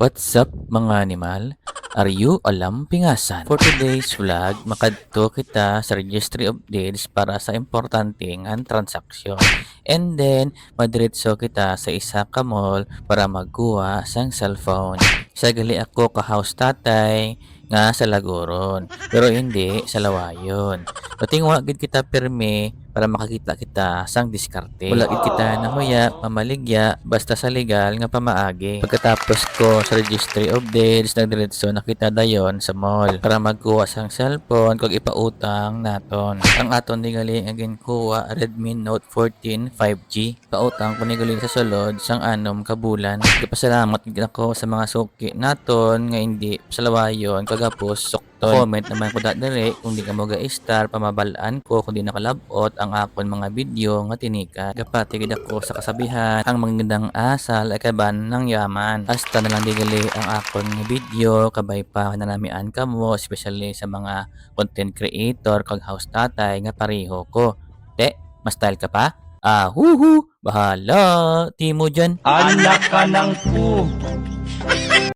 What's up mga animal? Are you alam pingasan? For today's vlog, makadto kita sa Registry of Deeds para sa importanteng ang transaksyon. And then, madiretso kita sa isa ka mall para magkuha sang cellphone. Sagali ako ka house tatay nga sa Lagoron, pero hindi sa Lawayon. Dating wa gid kita perme para makakita kita sang diskarte. Wala kita nahuya, mamaligya, basta sa legal nga pamaagi. Pagkatapos ko sa Registry of Deeds, nagdiretso na kita dayon sa mall para magkuha sang cellphone kag ipautang naton. Ang aton ningali nga ginkuha Redmi Note 14 5G. Pautang ko ni gali sa sulod sang anom ka bulan. Pasalamat gid ako sa mga suki naton nga hindi sa lawayon kagapos sukton. Comment naman ko dire kung di ka mo ga-star pamabalaan ko kung di nakalabot ang akon mga video nga tinika. Gapati gid ako sa kasabihan ang magandang asal ay kaban ng yaman. Hasta na lang di gali ang akon nga video kabay pa nanamian ka mo especially sa mga content creator kag house tatay nga pareho ko. Te, mas style ka pa? Ah, huhu, bahala. Timo dyan. Anak ka ng pu.